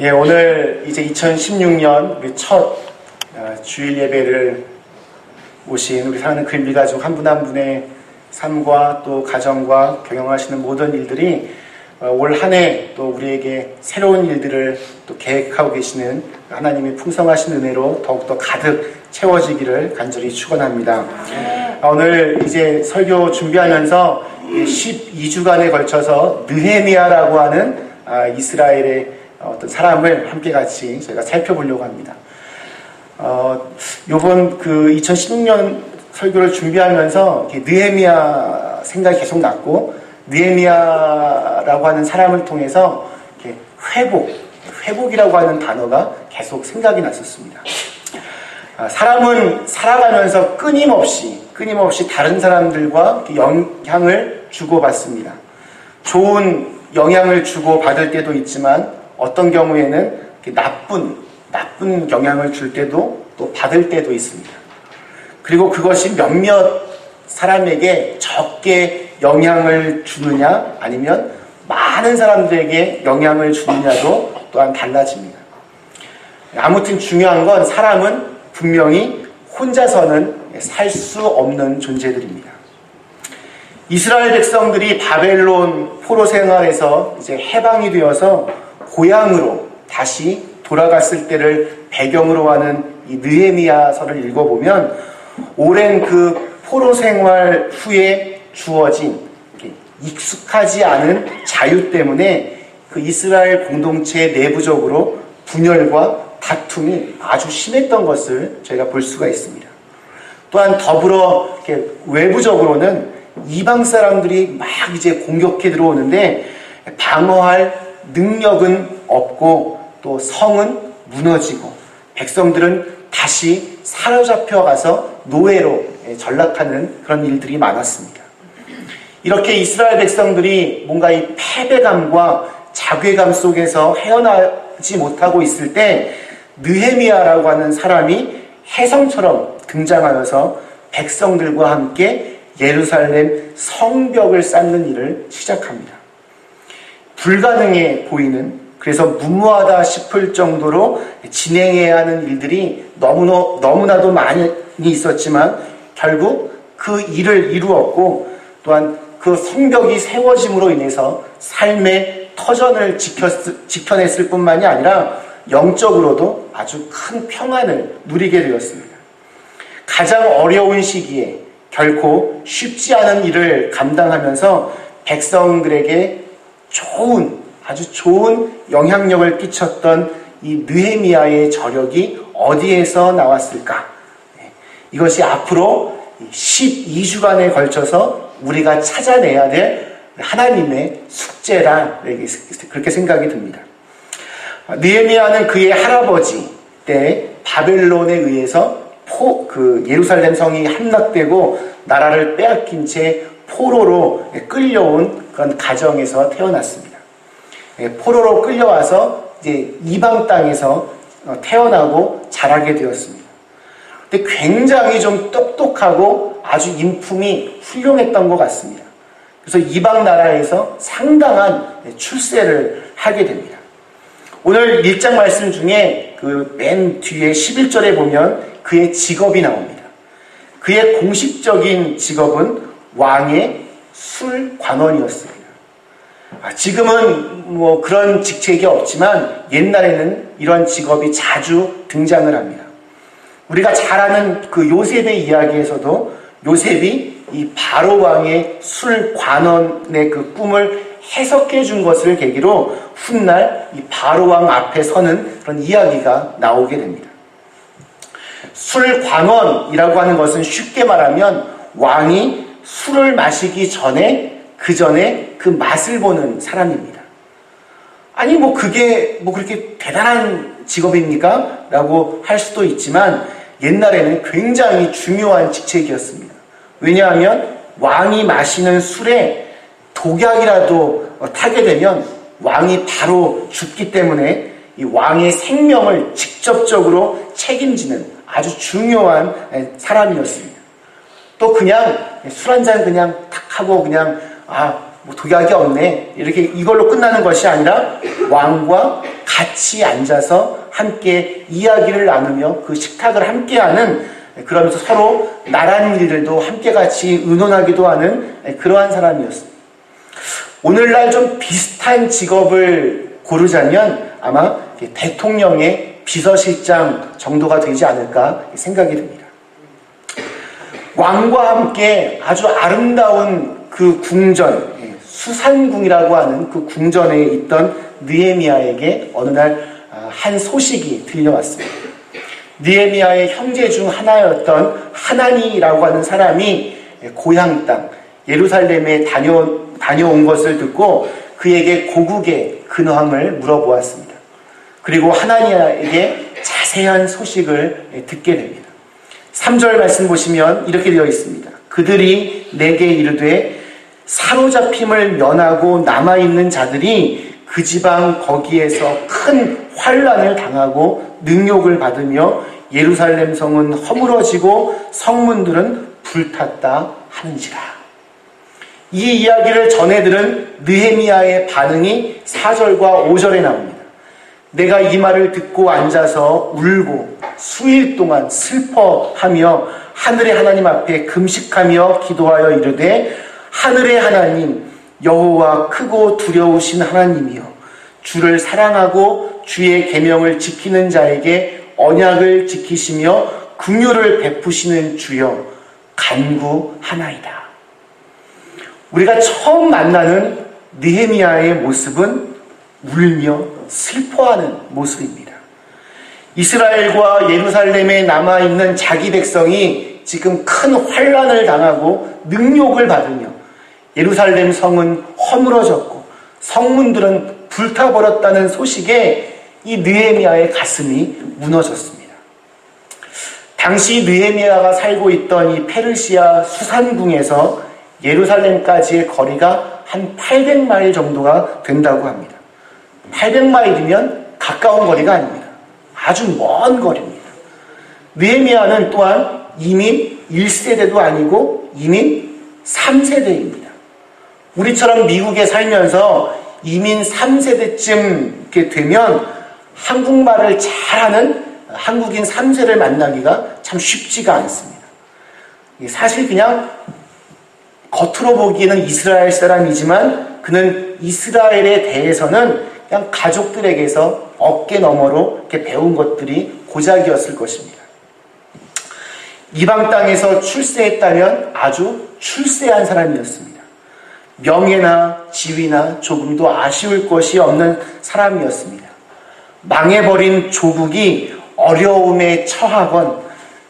예, 오늘 이제 2016년 우리 첫 어, 주일 예배를 오신 우리 사랑하는 글비 가족 한 분 한 분의 삶과 또 가정과 경영하시는 모든 일들이 어, 올한 해 또 우리에게 새로운 일들을 또 계획하고 계시는 하나님의 풍성하신 은혜로 더욱더 가득 채워지기를 간절히 축원합니다. 아, 오늘 이제 설교 준비하면서 12주간에 걸쳐서 느헤미야라고 하는 아, 이스라엘의 어떤 사람을 함께 같이 저희가 살펴보려고 합니다. 어, 요번 그 2016년 설교를 준비하면서 느헤미야 생각이 계속 났고 느헤미야라고 하는 사람을 통해서 회복, 회복이라고 하는 단어가 계속 생각이 났었습니다. 아, 사람은 살아가면서 끊임없이 끊임없이 다른 사람들과 영향을 주고받습니다. 좋은 영향을 주고받을 때도 있지만 어떤 경우에는 나쁜 나쁜 영향을 줄 때도 또 받을 때도 있습니다. 그리고 그것이 몇몇 사람에게 적게 영향을 주느냐 아니면 많은 사람들에게 영향을 주느냐도 또한 달라집니다. 아무튼 중요한 건 사람은 분명히 혼자서는 살 수 없는 존재들입니다. 이스라엘 백성들이 바벨론 포로 생활에서 이제 해방이 되어서 고향으로 다시 돌아갔을 때를 배경으로 하는 이 느헤미야서를 읽어보면 오랜 그 포로 생활 후에 주어진 익숙하지 않은 자유 때문에 그 이스라엘 공동체 내부적으로 분열과 다툼이 아주 심했던 것을 저희가 볼 수가 있습니다. 또한 더불어 외부적으로는 이방 사람들이 막 이제 공격해 들어오는데 방어할 능력은 없고 또 성은 무너지고 백성들은 다시 사로잡혀 가서 노예로 전락하는 그런 일들이 많았습니다. 이렇게 이스라엘 백성들이 뭔가 이 패배감과 자괴감 속에서 헤어나지 못하고 있을 때 느헤미야라고 하는 사람이 해성처럼 등장하여서 백성들과 함께 예루살렘 성벽을 쌓는 일을 시작합니다. 불가능해 보이는 그래서 무모하다 싶을 정도로 진행해야 하는 일들이 너무나, 너무나도 많이 있었지만 결국 그 일을 이루었고 또한 그 성벽이 세워짐으로 인해서 삶의 터전을 지켰, 지켜냈을 뿐만이 아니라 영적으로도 아주 큰 평안을 누리게 되었습니다. 가장 어려운 시기에 결코 쉽지 않은 일을 감당하면서 백성들에게 좋은 아주 좋은 영향력을 끼쳤던 이 느헤미야의 저력이 어디에서 나왔을까? 네, 이것이 앞으로 12주간에 걸쳐서 우리가 찾아내야 될 하나님의 숙제라 그렇게 생각이 듭니다. 느헤미야는 그의 할아버지 때 바벨론에 의해서 포, 그 예루살렘 성이 함락되고 나라를 빼앗긴 채 포로로 끌려온 그런 가정에서 태어났습니다. 예, 포로로 끌려와서 이제 이방 땅에서 어, 태어나고 자라게 되었습니다. 근데 굉장히 좀 똑똑하고 아주 인품이 훌륭했던 것 같습니다. 그래서 이방 나라에서 상당한 출세를 하게 됩니다. 오늘 1장 말씀 중에 그 맨 뒤에 11절에 보면 그의 직업이 나옵니다. 그의 공식적인 직업은 왕의 술관원이었습니다. 아, 지금은 뭐 그런 직책이 없지만 옛날에는 이런 직업이 자주 등장을 합니다. 우리가 잘 아는 그 요셉의 이야기에서도 요셉이 이 바로 왕의 술 관원의 그 꿈을 해석해 준 것을 계기로 훗날 이 바로 왕 앞에 서는 그런 이야기가 나오게 됩니다. 술 관원이라고 하는 것은 쉽게 말하면 왕이 술을 마시기 전에 그 전에 그 맛을 보는 사람입니다. 아니 뭐 그게 뭐 그렇게 대단한 직업입니까? 라고 할 수도 있지만 옛날에는 굉장히 중요한 직책이었습니다. 왜냐하면 왕이 마시는 술에 독약이라도 타게 되면 왕이 바로 죽기 때문에 이 왕의 생명을 직접적으로 책임지는 아주 중요한 사람이었습니다. 또 그냥 술 한 잔 그냥 탁 하고 그냥 아, 뭐 독약이 없네. 이렇게 이걸로 끝나는 것이 아니라 왕과 같이 앉아서 함께 이야기를 나누며 그 식탁을 함께 하는 그러면서 서로 나란 일들도 함께 같이 의논하기도 하는 그러한 사람이었습니다. 오늘날 좀 비슷한 직업을 고르자면 아마 대통령의 비서실장 정도가 되지 않을까 생각이 듭니다. 왕과 함께 아주 아름다운 그 궁전, 수산궁이라고 하는 그 궁전에 있던 느에미아에게 어느 날한 아, 소식이 들려왔습니다. 느에미아의 형제 중 하나였던 하나니라고 하는 사람이 고향 땅 예루살렘에 다녀, 다녀온 것을 듣고 그에게 고국의 근황을 물어보았습니다. 그리고 하나니에게 자세한 소식을 듣게 됩니다. 3절 말씀 보시면 이렇게 되어 있습니다. 그들이 내게 이르되 사로잡힘을 면하고 남아있는 자들이 그 지방 거기에서 큰 환란을 당하고 능욕을 받으며 예루살렘 성은 허물어지고 성문들은 불탔다 하는지라. 이 이야기를 전해 들은 느헤미야의 반응이 4절과 5절에 나옵니다. 내가 이 말을 듣고 앉아서 울고 수일 동안 슬퍼하며 하늘의 하나님 앞에 금식하며 기도하여 이르되 하늘의 하나님 여호와 크고 두려우신 하나님이여 주를 사랑하고 주의 계명을 지키는 자에게 언약을 지키시며 긍휼을 베푸시는 주여 간구하나이다. 우리가 처음 만나는 느헤미야의 모습은 울며 슬퍼하는 모습입니다. 이스라엘과 예루살렘에 남아 있는 자기 백성이 지금 큰 환란을 당하고 능욕을 받으며 예루살렘 성은 허물어졌고 성문들은 불타버렸다는 소식에 이 느헤미야의 가슴이 무너졌습니다. 당시 느헤미야가 살고 있던 이 페르시아 수산궁에서 예루살렘까지의 거리가 한 800마일 정도가 된다고 합니다. 800마일이면 가까운 거리가 아닙니다. 아주 먼 거리입니다. 느헤미야는 또한 이민 1세대도 아니고 이민 3세대입니다. 우리처럼 미국에 살면서 이민 3세대쯤 이렇게 되면 한국말을 잘하는 한국인 3세를 만나기가 참 쉽지가 않습니다. 사실 그냥 겉으로 보기에는 이스라엘 사람이지만 그는 이스라엘에 대해서는 그냥 가족들에게서 어깨 너머로 이렇게 배운 것들이 고작이었을 것입니다. 이방 땅에서 출세했다면 아주 출세한 사람이었습니다. 명예나 지위나 조금도 아쉬울 것이 없는 사람이었습니다. 망해버린 조국이 어려움에 처하건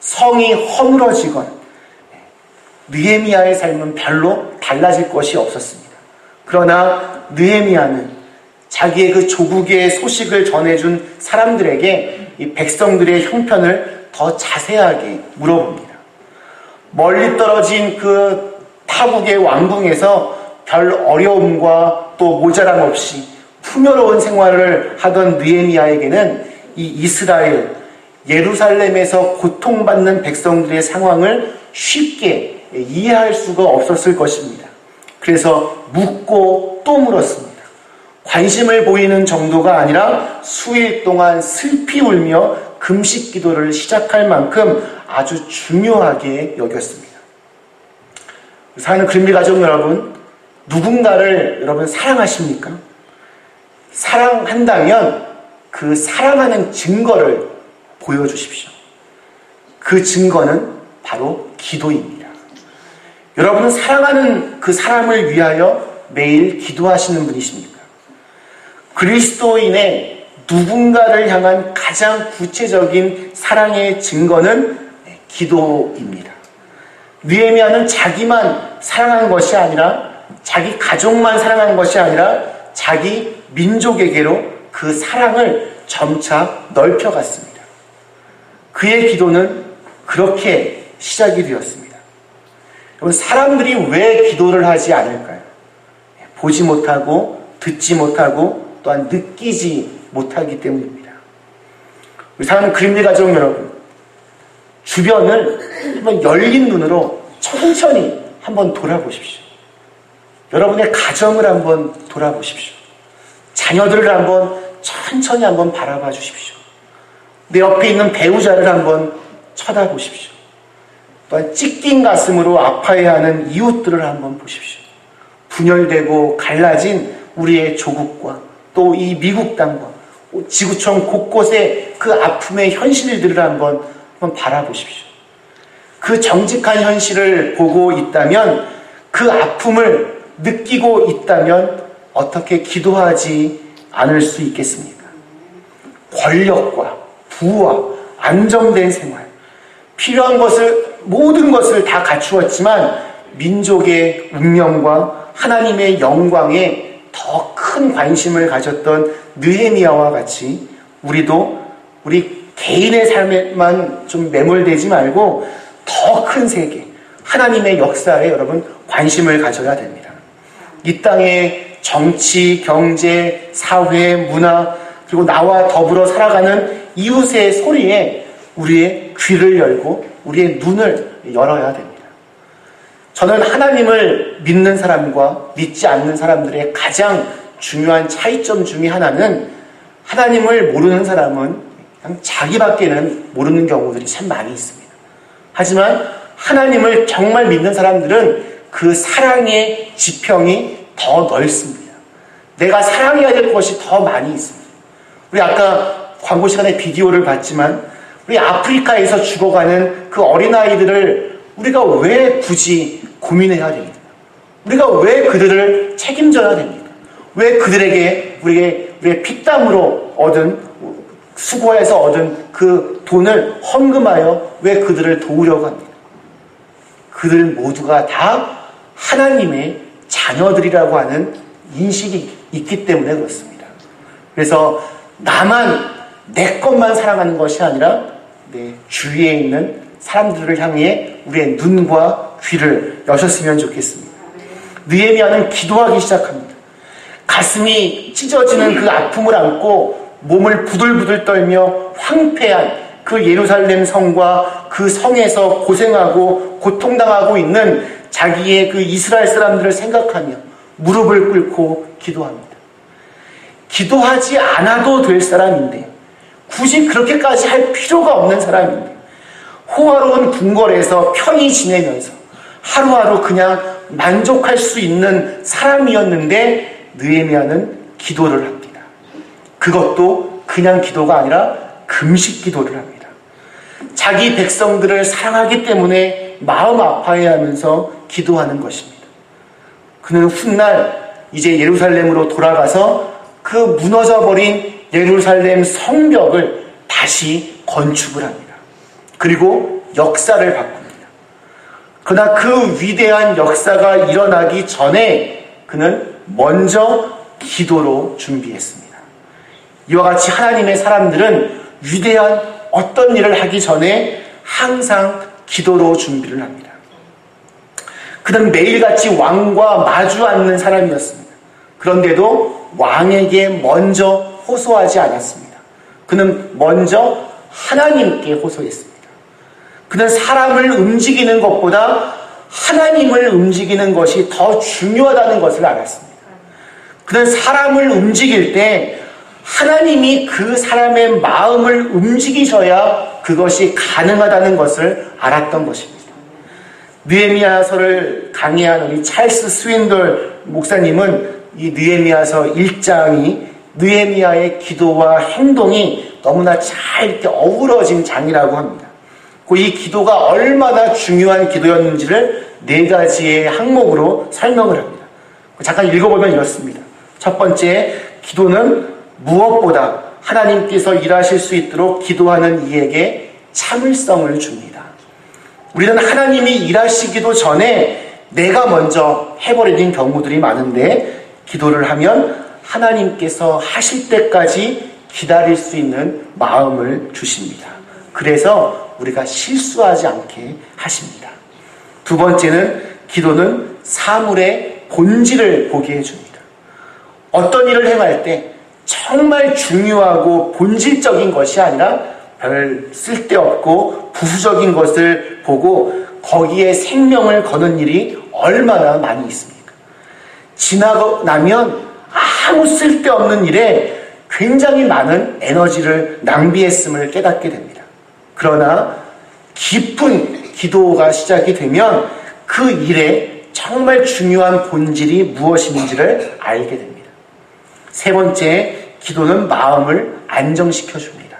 성이 허물어지건 느에미아의 삶은 별로 달라질 것이 없었습니다. 그러나 느에미아는 자기의 그 조국의 소식을 전해준 사람들에게 이 백성들의 형편을 더 자세하게 물어봅니다. 멀리 떨어진 그 타국의 왕궁에서 별 어려움과 또 모자람 없이 풍요로운 생활을 하던 느에미아에게는 이 이스라엘 예루살렘에서 고통받는 백성들의 상황을 쉽게 이해할 수가 없었을 것입니다. 그래서 묻고 또 물었습니다. 관심을 보이는 정도가 아니라 수일 동안 슬피 울며 금식 기도를 시작할 만큼 아주 중요하게 여겼습니다. 사는 그림비 가족 여러분, 누군가를 여러분 사랑하십니까? 사랑한다면 그 사랑하는 증거를 보여주십시오. 그 증거는 바로 기도입니다. 여러분은 사랑하는 그 사람을 위하여 매일 기도하시는 분이십니까? 그리스도인의 누군가를 향한 가장 구체적인 사랑의 증거는 기도입니다. 느헤미야는 자기만 사랑한 것이 아니라 자기 가족만 사랑한 것이 아니라 자기 민족에게로 그 사랑을 점차 넓혀갔습니다. 그의 기도는 그렇게 시작이 되었습니다. 여러분, 사람들이 왜 기도를 하지 않을까요? 보지 못하고, 듣지 못하고, 또한 느끼지 못하기 때문입니다. 우리 사랑하는 그림리 가족 여러분, 주변을 한번 열린 눈으로 천천히 한번 돌아보십시오. 여러분의 가정을 한번 돌아보십시오. 자녀들을 한번 천천히 한번 바라봐 주십시오. 내 옆에 있는 배우자를 한번 쳐다보십시오. 또한 찢긴 가슴으로 아파해야 하는 이웃들을 한번 보십시오. 분열되고 갈라진 우리의 조국과 또 이 미국 땅과 지구촌 곳곳에 그 아픔의 현실들을 한번, 한번 바라보십시오. 그 정직한 현실을 보고 있다면 그 아픔을 느끼고 있다면 어떻게 기도하지 않을 수 있겠습니까? 권력과 부와 안정된 생활, 필요한 것을, 모든 것을 다 갖추었지만 민족의 운명과 하나님의 영광에 더 큰 관심을 가졌던 느헤미야와 같이 우리도 우리 개인의 삶에만 좀 매몰되지 말고 더 큰 세계, 하나님의 역사에 여러분 관심을 가져야 됩니다. 이 땅의 정치, 경제, 사회, 문화, 그리고 나와 더불어 살아가는 이웃의 소리에 우리의 귀를 열고 우리의 눈을 열어야 됩니다. 저는 하나님을 믿는 사람과 믿지 않는 사람들의 가장 중요한 차이점 중의 하나는 하나님을 모르는 사람은 그냥 자기밖에는 모르는 경우들이 참 많이 있습니다. 하지만 하나님을 정말 믿는 사람들은 그 사랑의 지평이 더 넓습니다. 내가 사랑해야 될 것이 더 많이 있습니다. 우리 아까 광고 시간에 비디오를 봤지만 우리 아프리카에서 죽어가는 그 어린아이들을 우리가 왜 굳이 고민해야 됩니까? 우리가 왜 그들을 책임져야 됩니까? 왜 그들에게 우리의, 우리의 피땀으로 얻은 수고해서 얻은 그 돈을 헌금하여 왜 그들을 도우려고 합니까? 그들 모두가 다 하나님의 자녀들이라고 하는 인식이 있기 때문에 그렇습니다. 그래서 나만 내 것만 사랑하는 것이 아니라 내 주위에 있는 사람들을 향해 우리의 눈과 귀를 여셨으면 좋겠습니다. 느헤미야는 기도하기 시작합니다. 가슴이 찢어지는 그 아픔을 안고 몸을 부들부들 떨며 황폐한 그 예루살렘 성과 그 성에서 고생하고 고통당하고 있는 자기의 그 이스라엘 사람들을 생각하며 무릎을 꿇고 기도합니다. 기도하지 않아도 될 사람인데 굳이 그렇게까지 할 필요가 없는 사람인데 호화로운 궁궐에서 편히 지내면서 하루하루 그냥 만족할 수 있는 사람이었는데 느헤미야는 기도를 합니다. 그것도 그냥 기도가 아니라 금식 기도를 합니다. 자기 백성들을 사랑하기 때문에 마음 아파해하면서 기도하는 것입니다. 그는 훗날 이제 예루살렘으로 돌아가서 그 무너져 버린 예루살렘 성벽을 다시 건축을 합니다. 그리고 역사를 바꿉니다. 그러나 그 위대한 역사가 일어나기 전에 그는 먼저 기도로 준비했습니다. 이와 같이 하나님의 사람들은 위대한 어떤 일을 하기 전에 항상 기도로 준비를 합니다. 그는 매일같이 왕과 마주 앉는 사람이었습니다. 그런데도 왕에게 먼저 호소하지 않았습니다. 그는 먼저 하나님께 호소했습니다. 그는 사람을 움직이는 것보다 하나님을 움직이는 것이 더 중요하다는 것을 알았습니다. 그는 사람을 움직일 때 하나님이 그 사람의 마음을 움직이셔야 그것이 가능하다는 것을 알았던 것입니다. 느에미아서를 강의한 우리 찰스 스윈돌 목사님은 이 느에미아서 1장이 느에미아의 기도와 행동이 너무나 잘 이렇게 어우러진 장이라고 합니다. 그이 기도가 얼마나 중요한 기도였는지를 네 가지의 항목으로 설명을 합니다. 잠깐 읽어보면 이렇습니다. 첫 번째, 기도는 무엇보다 하나님께서 일하실 수 있도록 기도하는 이에게 참을성을 줍니다. 우리는 하나님이 일하시기도 전에 내가 먼저 해버리는 경우들이 많은데 기도를 하면 하나님께서 하실 때까지 기다릴 수 있는 마음을 주십니다. 그래서 우리가 실수하지 않게 하십니다. 두 번째는 기도는 사물의 본질을 보게 해줍니다. 어떤 일을 행할 때 정말 중요하고 본질적인 것이 아니라 별 쓸데없고 부수적인 것을 보고 거기에 생명을 거는 일이 얼마나 많이 있습니까? 지나고 나면 아무 쓸데없는 일에 굉장히 많은 에너지를 낭비했음을 깨닫게 됩니다. 그러나 깊은 기도가 시작이 되면 그 일에 정말 중요한 본질이 무엇인지를 알게 됩니다. 세 번째, 기도는 마음을 안정시켜 줍니다.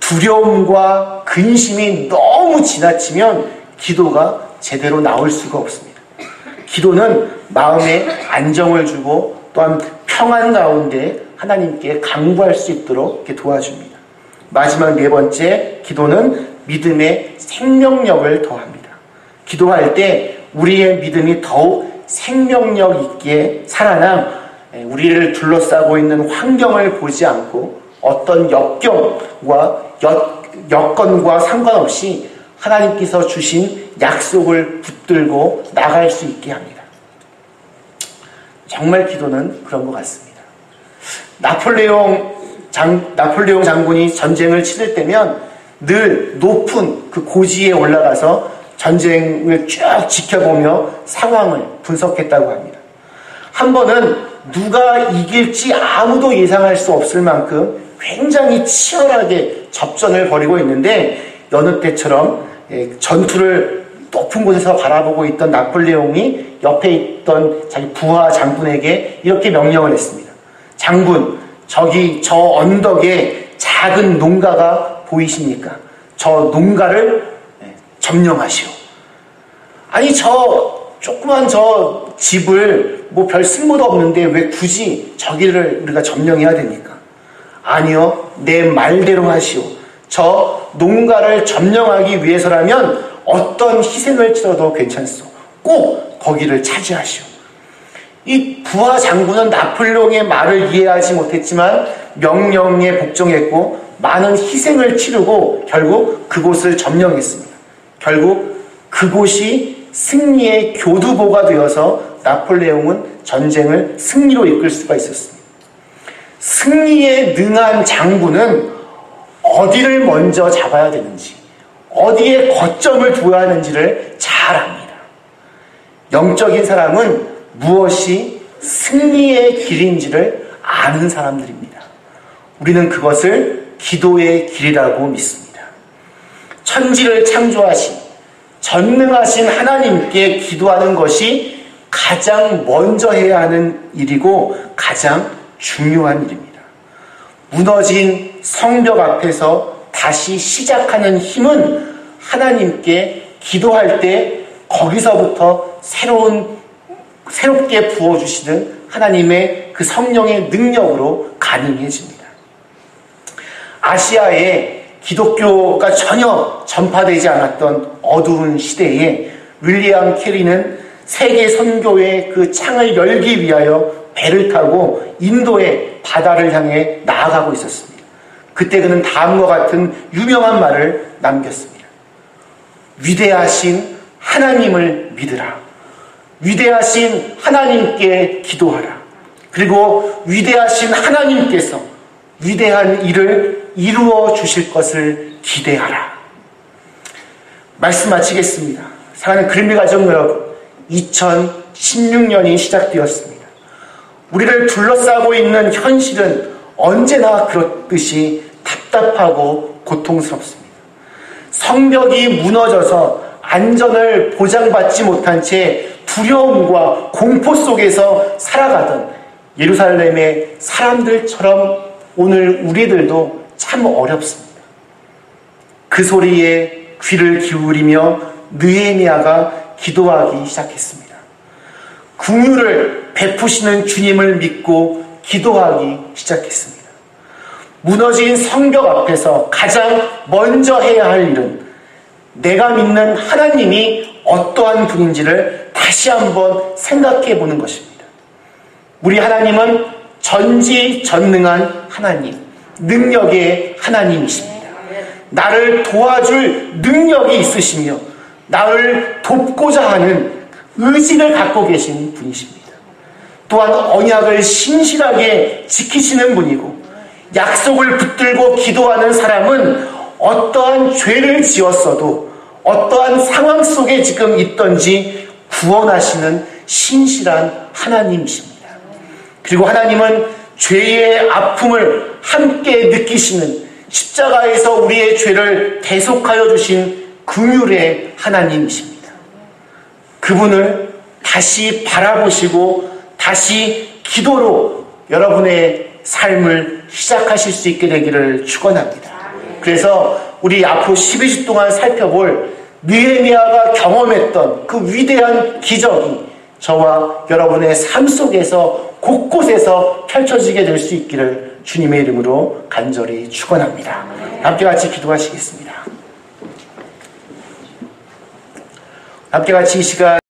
두려움과 근심이 너무 지나치면 기도가 제대로 나올 수가 없습니다. 기도는 마음에 안정을 주고 또한 평안 가운데 하나님께 강구할 수 있도록 도와줍니다. 마지막 네 번째, 기도는 믿음의 생명력을 더합니다. 기도할 때 우리의 믿음이 더욱 생명력 있게 살아나 우리를 둘러싸고 있는 환경을 보지 않고 어떤 역경과 여, 여건과 상관없이 하나님께서 주신 약속을 붙들고 나갈 수 있게 합니다. 정말 기도는 그런 것 같습니다. 나폴레옹 장, 나폴레옹 장군이 전쟁을 치를 때면 늘 높은 그 고지에 올라가서 전쟁을 쭉 지켜보며 상황을 분석했다고 합니다. 한 번은 누가 이길지 아무도 예상할 수 없을 만큼 굉장히 치열하게 접전을 벌이고 있는데 여느 때처럼 예, 전투를 높은 곳에서 바라보고 있던 나폴레옹이 옆에 있던 자기 부하 장군에게 이렇게 명령을 했습니다. 장군, 저기 저 언덕에 작은 농가가 보이십니까? 저 농가를 예, 점령하시오. 아니 저 조그만 저 집을 뭐 별 쓸모도 없는데 왜 굳이 저기를 우리가 점령해야 됩니까? 아니요, 내 말대로 하시오. 저 농가를 점령하기 위해서라면 어떤 희생을 치러도 괜찮소. 꼭 거기를 차지하시오. 이 부하 장군은 나폴레옹의 말을 이해하지 못했지만 명령에 복종했고 많은 희생을 치르고 결국 그곳을 점령했습니다. 결국 그곳이 승리의 교두보가 되어서 나폴레옹은 전쟁을 승리로 이끌 수가 있었습니다. 승리에 능한 장군은 어디를 먼저 잡아야 되는지, 어디에 거점을 두어야 하는지를 잘 압니다. 영적인 사람은 무엇이 승리의 길인지를 아는 사람들입니다. 우리는 그것을 기도의 길이라고 믿습니다. 천지를 창조하신 전능하신 하나님께 기도하는 것이 가장 먼저 해야 하는 일이고 가장 중요한 일입니다. 무너진 성벽 앞에서 다시 시작하는 힘은 하나님께 기도할 때 거기서부터 새로운 새롭게 부어 주시는 하나님의 그 성령의 능력으로 가능해집니다. 아시아에 기독교가 전혀 전파되지 않았던 어두운 시대에 윌리엄 캐리는 세계 선교의 그 창을 열기 위하여 배를 타고 인도의 바다를 향해 나아가고 있었습니다. 그때 그는 다음과 같은 유명한 말을 남겼습니다. 위대하신 하나님을 믿으라. 위대하신 하나님께 기도하라. 그리고 위대하신 하나님께서 위대한 일을 이루어 주실 것을 기대하라. 말씀 마치겠습니다. 사랑하는 그림의 가족 여러분, 2016년이 시작되었습니다. 우리를 둘러싸고 있는 현실은 언제나 그렇듯이 답답하고 고통스럽습니다. 성벽이 무너져서 안전을 보장받지 못한 채 두려움과 공포 속에서 살아가던 예루살렘의 사람들처럼 오늘 우리들도 참 어렵습니다. 그 소리에 귀를 기울이며 느에미아가 기도하기 시작했습니다. 궁유를 베푸시는 주님을 믿고 기도하기 시작했습니다. 무너진 성벽 앞에서 가장 먼저 해야 할 일은 내가 믿는 하나님이 어떠한 분인지를 다시 한번 생각해 보는 것입니다. 우리 하나님은 전지전능한 하나님, 능력의 하나님이십니다. 나를 도와줄 능력이 있으시며 나를 돕고자 하는 의지를 갖고 계신 분이십니다. 또한 언약을 신실하게 지키시는 분이고 약속을 붙들고 기도하는 사람은 어떠한 죄를 지었어도 어떠한 상황 속에 지금 있던지 구원하시는 신실한 하나님이십니다. 그리고 하나님은 죄의 아픔을 함께 느끼시는 십자가에서 우리의 죄를 대속하여 주신 긍휼의 하나님이십니다. 그분을 다시 바라보시고 다시 기도로 여러분의 삶을 시작하실 수 있게 되기를 축원합니다. 그래서 우리 앞으로 12주 동안 살펴볼 느헤미야가 경험했던 그 위대한 기적이 저와 여러분의 삶 속에서 곳곳에서 펼쳐지게 될 수 있기를 주님의 이름으로 간절히 축원합니다. 함께 같이 기도하시겠습니다. 함께 같이 이 시간